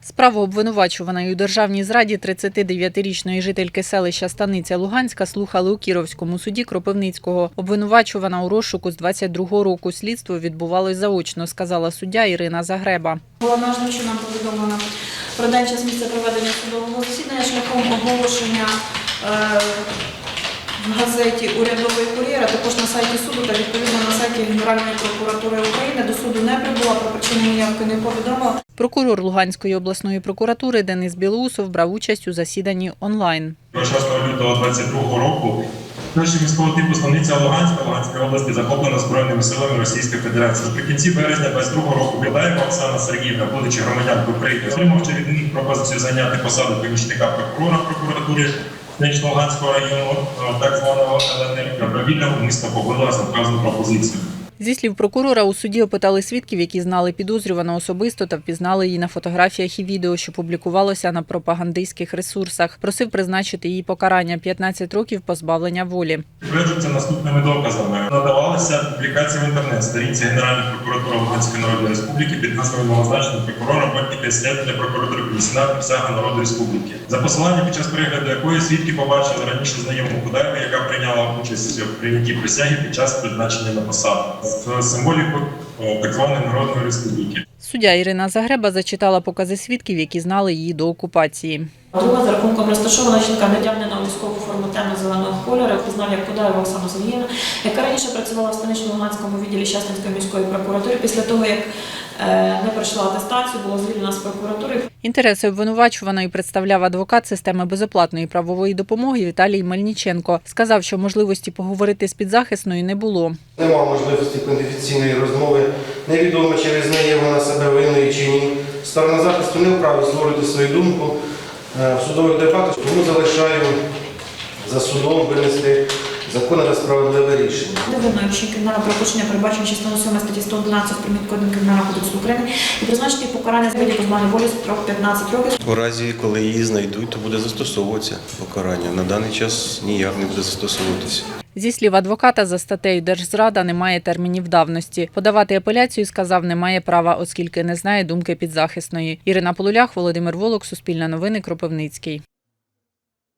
Справу обвинувачуваної у державній зраді 39-річної жительки селища Станиця Луганська слухали у Кіровському суді Кропивницького. Обвинувачувана у розшуку з 22-го року. Слідство відбувалось заочно, сказала суддя Ірина Загреба. Була належним чином повідомлена про день час місця проведення судового засідання шляхом оголошення е, в газеті Урядовий кур'єр, а також на сайті суду та відповідно на сайті Генеральної прокуратури України. До суду не прибула, про причину ніявки не повідомила. Прокурор Луганської обласної прокуратури Денис Білоусов брав участь у засіданні онлайн. 6 лютого 22 року площа міського типу станиця Луганська Луганської області захоплена збройними силами Російської Федерації. Наприкінці березня 22 року Бідаєва Оксана Сергіївна, будучи громадянкою України, отримавши від них пропозицію зайняти посаду помічника прокурора прокуратури Станично Луганського району, е, так званого ЛНР, добровільно міста погодила за вказану пропозицію. Зі слів прокурора, у суді опитали свідків, які знали підозрювану особисто та впізнали її на фотографіях і відео, що публікувалося на пропагандистських ресурсах. Просив призначити їй покарання 15 років позбавлення волі. Підтверджується наступними доказами. Надавалися публікації в інтернет сторінці Генеральної прокуратури Луганської Народної Республіки під назвою новозначеного прокурора Бортніка Слідної прокуратури комісіна присяга народу республіки. За посиланням під час перегляду якої свідки побачили раніше знайому Кудаєву, яка прийняла участь в прийнятті присяги під час призначення на посаду з символіку так званої народної республіки. Суддя Ірина Загреба зачитала покази свідків, які знали її до окупації. Друга за рахунком розташована жінка надягнена у військову форму темно-зеленого кольору, пізнав як Кудаєва Оксана Сергіївна, яка раніше працювала в станично-луганському відділі Щастинської міської прокуратури. Після того, як не пройшла атестацію, була звільнена з прокуратури. Інтереси обвинувачуваної представляв адвокат системи безоплатної правової допомоги Віталій Мельниченко. Сказав, що можливості поговорити з підзахисною не було. Нема можливості конфіденційної розмови. Невідомо, чи визнає вона себе винною чи ні. Сторона захисту не вправі створити свою думку е, в судових дебатах, тому залишаю за судом винести законне та справедливе рішення. Невинною вчинки кримінального правопорушення передбачено частиною 7 статті 111 Примітку 1 Кримінального кодексу України і призначити покарання з виді позбавлення волі строк 15 років. У разі, коли її знайдуть, то буде застосовуватися покарання. На даний час ніяк не буде застосовуватися. Зі слів адвоката, за статтею Держзрада немає термінів давності. Подавати апеляцію, сказав, немає права, оскільки не знає думки підзахисної. Ірина Полулях, Володимир Волок, Суспільне новини, Кропивницький.